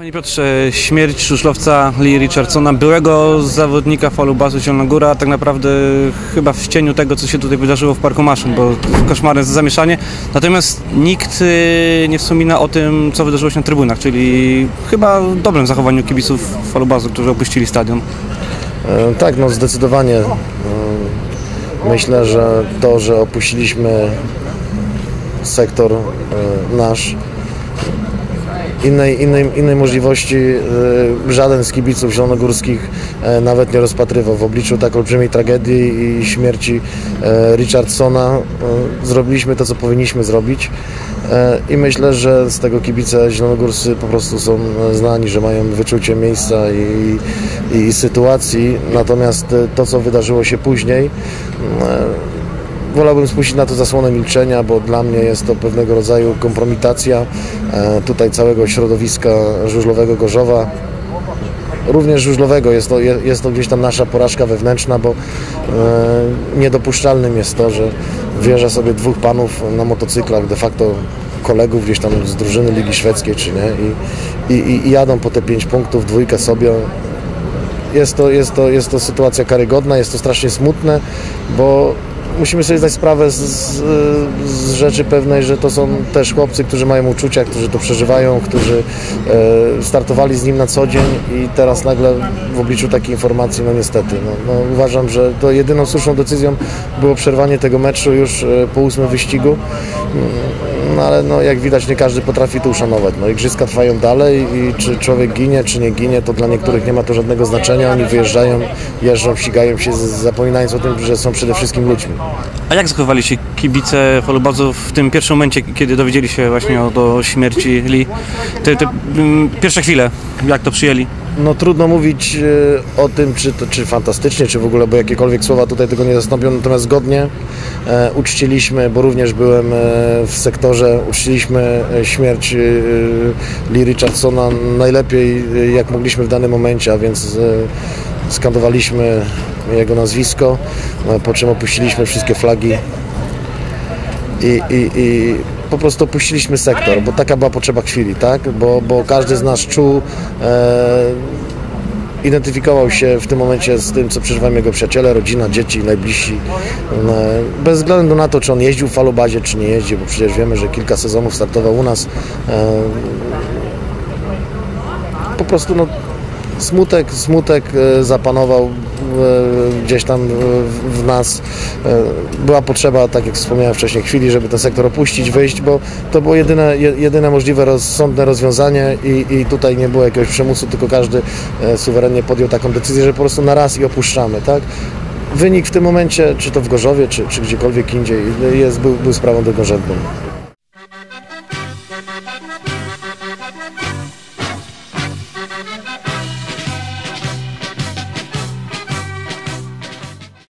Panie Piotrze, śmierć żużlowca Lee Richardsona, byłego zawodnika Falubasu Zielonogóra, tak naprawdę chyba w cieniu tego, co się tutaj wydarzyło w Parku Maszyn, bo koszmarne zamieszanie. Natomiast nikt y, nie wspomina o tym, co wydarzyło się na trybunach, czyli chyba dobrym zachowaniu kibiców Falubasu, którzy opuścili stadion. E, Tak, no zdecydowanie. E, Myślę, że to, że opuściliśmy sektor e, nasz, innej, innej, innej możliwości e, żaden z kibiców zielonogórskich e, nawet nie rozpatrywał. W obliczu tak olbrzymiej tragedii i śmierci e, Richardsona zrobiliśmy to, co powinniśmy zrobić. I myślę, że z tego kibice zielonogórscy po prostu są znani, że mają wyczucie miejsca i, i, sytuacji. Natomiast to, co wydarzyło się później, wolałbym spuścić na to zasłonę milczenia, bo dla mnie jest to pewnego rodzaju kompromitacja e, tutaj całego środowiska żużlowego Gorzowa. Również żużlowego jest to, je- jest to gdzieś tam nasza porażka wewnętrzna, bo e, niedopuszczalnym jest to, że wjeżdża sobie dwóch panów na motocyklach, de facto kolegów gdzieś tam z drużyny Ligi Szwedzkiej, czy nie, i, i, i jadą po te pięć punktów, dwójkę sobie, jest to, jest, to, jest to sytuacja karygodna, jest to strasznie smutne, bo musimy sobie zdać sprawę z, z, z rzeczy pewnej, że to są też chłopcy, którzy mają uczucia, którzy to przeżywają, którzy e, startowali z nim na co dzień i teraz nagle w obliczu takiej informacji, no niestety, no, no, uważam, że to jedyną słuszną decyzją było przerwanie tego meczu już e, po ósmym wyścigu. No ale no, jak widać nie każdy potrafi to uszanować. No, igrzyska trwają dalej i czy człowiek ginie, czy nie ginie, to dla niektórych nie ma to żadnego znaczenia. Oni wyjeżdżają, jeżdżą, ścigają się, zapominając o tym, że są przede wszystkim ludźmi. A jak zachowali się kibice Falubasu w tym pierwszym momencie, kiedy dowiedzieli się właśnie o, o śmierci Lee? Te, te mm, pierwsze chwile, jak to przyjęli? No trudno mówić e, o tym, czy, czy fantastycznie, czy w ogóle, bo jakiekolwiek słowa tutaj tego nie zastąpią, natomiast godnie e, uczciliśmy, bo również byłem e, w sektorze, uczciliśmy e, śmierć Lee Richardsona najlepiej jak mogliśmy w danym momencie, a więc skandowaliśmy jego nazwisko, e, po czym opuściliśmy wszystkie flagi i, i, i po prostu opuściliśmy sektor, bo taka była potrzeba chwili, tak? Bo, bo każdy z nas czuł, e, identyfikował się w tym momencie z tym, co przeżywają jego przyjaciele, rodzina, dzieci, najbliżsi. E, bez względu na to, czy on jeździł w falubazie, czy nie jeździł, bo przecież wiemy, że kilka sezonów startował u nas. E, po prostu no, smutek, smutek e, zapanował e, gdzieś tam e, w, nas. Była potrzeba, tak jak wspomniałem wcześniej, chwili, żeby ten sektor opuścić, wyjść, bo to było jedyne, je- jedyne możliwe rozsądne rozwiązanie i, i tutaj nie było jakiegoś przymusu, tylko każdy suwerennie podjął taką decyzję, że po prostu na raz i opuszczamy, tak? Wynik w tym momencie, czy to w Gorzowie, czy, czy gdziekolwiek indziej, jest, był, był sprawą drugorzędną.